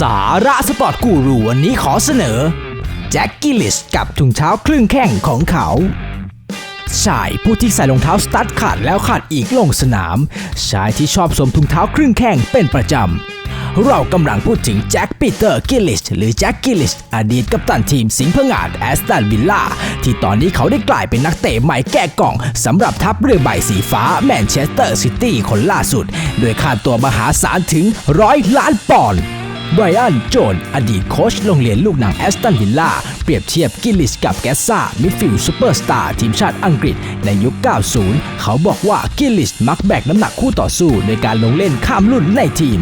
สาระสปอร์ตกูรูวันนี้ขอเสนอ แจ็คกิลิสกับถุงเท้าครึ่งแข้งของเขาชายผู้ที่ใส่รองเท้าสตั๊ดขาดแล้วขาดอีกลงสนาม ชายที่ชอบสวมถุงเท้าครึ่งแข้งเป็นประจำ เรากำลังพูดถึงแจ็คปีเตอร์กิลลิสหรือแจ็คกิลลิสอดีตกัปตันทีมสิงห์พงาดแอสตันวิลล่าที่ตอนนี้เขาได้กลายเป็นนักเตะใหม่แก้กล่องสำหรับทัพเรือใบสีฟ้าแมนเชสเตอร์ซิตี้คนล่าสุด โดยค่าตัวมหาศาลถึงร้อยล้านปอนด์ไบรอัน โจน อดีตโค้ชโรงเรียนลูกหนังแอสตันวิลล่า เปรียบเทียบกิลลิสกับแกสซามิดฟิลด์ซูเปอร์สตาร์ทีมชาติอังกฤษในยุค 90 เขาบอกว่ากิลลิสมักแบกน้ำหนักคู่ต่อสู้โดยการลงเล่นข้ามรุ่นในทีม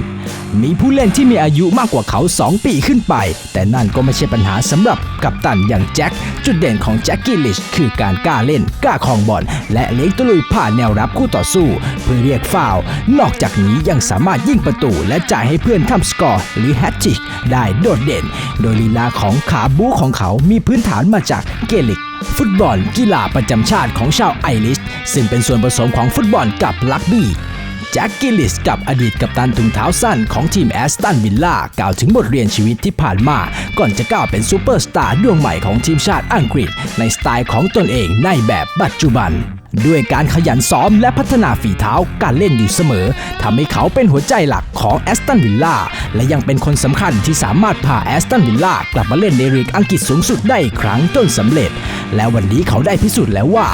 มีผู้เล่นที่มีอายุมากกว่าเขา 2 ปีขึ้นไป แต่นั่นก็ไม่ใช่ปัญหาสำหรับกัปตันอย่างแจ็ค จุดเด่นของแจ็คกิลลิชคือการกล้าเล่น กล้าคองบอล และเลี้ยงตะลุยผ่านแนวรับคู่ต่อสู้ เพื่อเรียกฟาวนอกจากนี้ยังสามารถยิงประตูและจ่ายให้เพื่อนทำสกอร์หรือแฮตทริกได้โดดเด่น โดยลีลาของขาบู๊ของเขามีพื้นฐานมาจากเกลิกฟุตบอลกีฬาประจำชาติของชาวไอริชซึ่งเป็นส่วนผสมของฟุตบอลกับลักบี้ จ็คกิลลิสกับอดีตกัปตันถุงเท้าสั้นของทีมแอสตันวิลล่ากล่าวถึงบทเรียนชีวิตที่ผ่านมา ก่อนจะก้าวเป็นซูเปอร์สตาร์ดวงใหม่ของทีมชาติอังกฤษ ในสไตล์ของตนเองในแบบปัจจุบันด้วยการขยันซ้อมและพัฒนาฝีเท้าการเล่นอยู่เสมอทำให้เขาเป็นหัวใจหลักของแอสตันวิลล่าและยังเป็นคนสำคัญที่สามารถพาแอสตันวิลล่ากลับมาเล่นในลีกอังกฤษสูงสุดได้อีกครั้งจนสำเร็จ และวันนี้เขาได้พิสูจน์แล้วว่า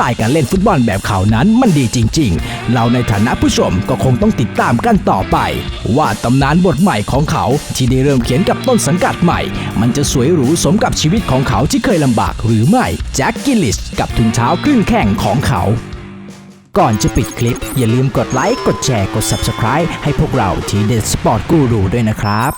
ตล์การเล่นฟุตบอลแบบเขานั้นมันดีจริง ๆ เราในฐานะผู้ชมก็คงต้องติดตามกันต่อไป ว่าตำนานบทใหม่ของเขาที่ได้เริ่มเขียนกับต้นสังกัดใหม่ มันจะสวยหรูสมกับชีวิตของเขาที่เคยลำบากหรือไม่แจ็คกิลลิสกับถุงเท้าครึ่งแข้งของเขาก่อนจะปิดคลิป อย่าลืมกดไลค์ กดแชร์ กด Subscribe ให้พวกเราทีเด็ดสปอร์ตกูรูด้วยนะครับ